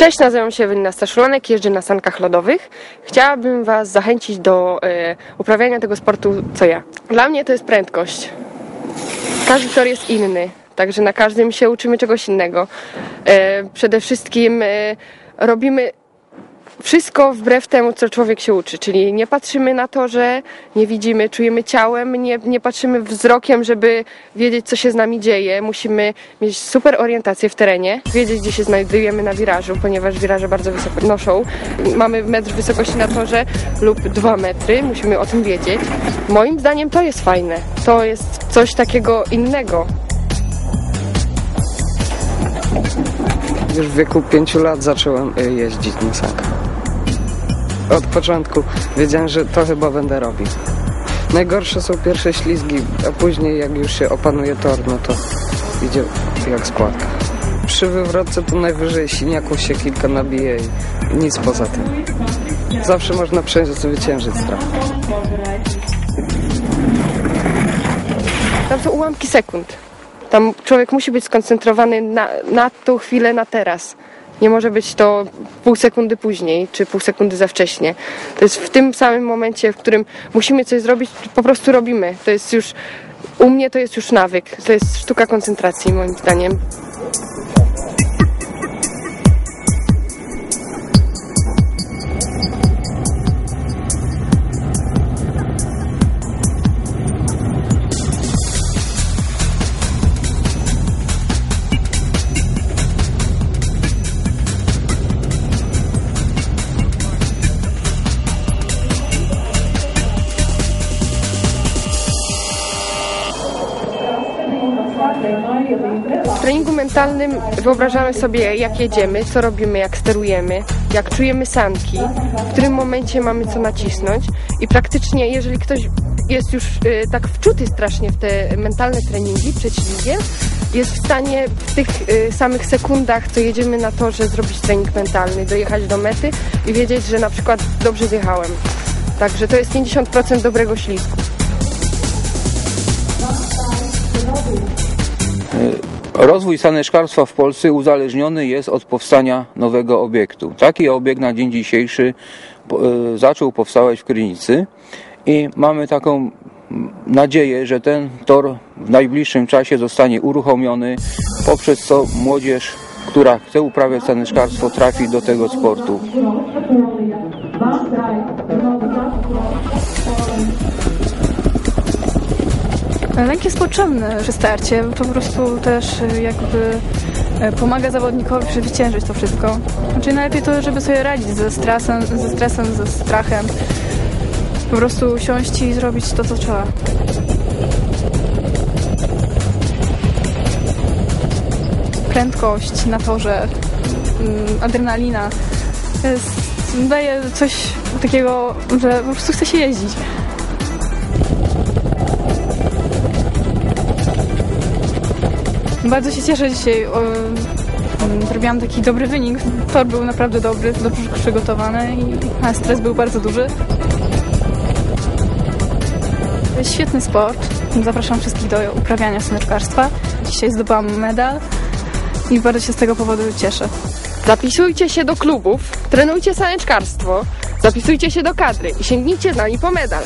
Cześć, nazywam się Ewelina Staszulanek, jeżdżę na sankach lodowych. Chciałabym Was zachęcić do e, uprawiania tego sportu co ja. Dla mnie to jest prędkość. Każdy tor jest inny, także na każdym się uczymy czegoś innego. E, przede wszystkim e, robimy wszystko wbrew temu, co człowiek się uczy, czyli nie patrzymy na to, że nie widzimy, czujemy ciałem, nie, nie patrzymy wzrokiem, żeby wiedzieć, co się z nami dzieje. Musimy mieć super orientację w terenie, wiedzieć, gdzie się znajdujemy na wirażu, ponieważ wiraże bardzo wysoko noszą. Mamy metr wysokości na torze lub dwa metry, musimy o tym wiedzieć. Moim zdaniem to jest fajne, to jest coś takiego innego. Już w wieku 5 lat zacząłem y, jeździć na sankach. Od początku wiedziałem, że to chyba będę robił. Najgorsze są pierwsze ślizgi, a później jak już się opanuje tor, no to idzie jak składka. Przy wywrotce to najwyżej siniaków się kilka nabije i nic poza tym. Zawsze można przezwyciężyć strach. Tam są ułamki sekund. Tam człowiek musi być skoncentrowany na, na tą chwilę, na teraz. Nie może być to pół sekundy później, czy pół sekundy za wcześnie. To jest w tym samym momencie, w którym musimy coś zrobić, po prostu robimy. To jest już, u mnie to jest już nawyk. To jest sztuka koncentracji, moim zdaniem. W treningu mentalnym wyobrażamy sobie, jak jedziemy, co robimy, jak sterujemy, jak czujemy sanki, w którym momencie mamy co nacisnąć i praktycznie, jeżeli ktoś jest już y, tak wczuty strasznie w te mentalne treningi przed jest w stanie w tych y, samych sekundach, co jedziemy na torze, zrobić trening mentalny, dojechać do mety i wiedzieć, że na przykład dobrze zjechałem. Także to jest 50% dobrego ślizgu. Rozwój saneczkarstwa w Polsce uzależniony jest od powstania nowego obiektu. Taki obiekt na dzień dzisiejszy e, zaczął powstawać w Krynicy i mamy taką nadzieję, że ten tor w najbliższym czasie zostanie uruchomiony, poprzez co młodzież, która chce uprawiać saneczkarstwo trafi do tego sportu. Lęk jest potrzebny przy starcie, po prostu też y, jakby y, pomaga zawodnikowi przezwyciężyć to wszystko. Znaczy najlepiej to, żeby sobie radzić ze stresem, ze stresem, ze strachem. Po prostu usiąść i zrobić to, co trzeba. Prędkość na torze, mm, adrenalina. To daje coś takiego, że po prostu chce się jeździć. Bardzo się cieszę dzisiaj. Mm, zrobiłam taki dobry wynik. Tor był naprawdę dobry, dobrze przygotowany i stres był bardzo duży. Świetny sport. Zapraszam wszystkich do uprawiania saneczkarstwa. Dzisiaj zdobyłam medal i bardzo się z tego powodu cieszę. Zapisujcie się do klubów, trenujcie saneczkarstwo, zapisujcie się do kadry i sięgnijcie z nami po medal.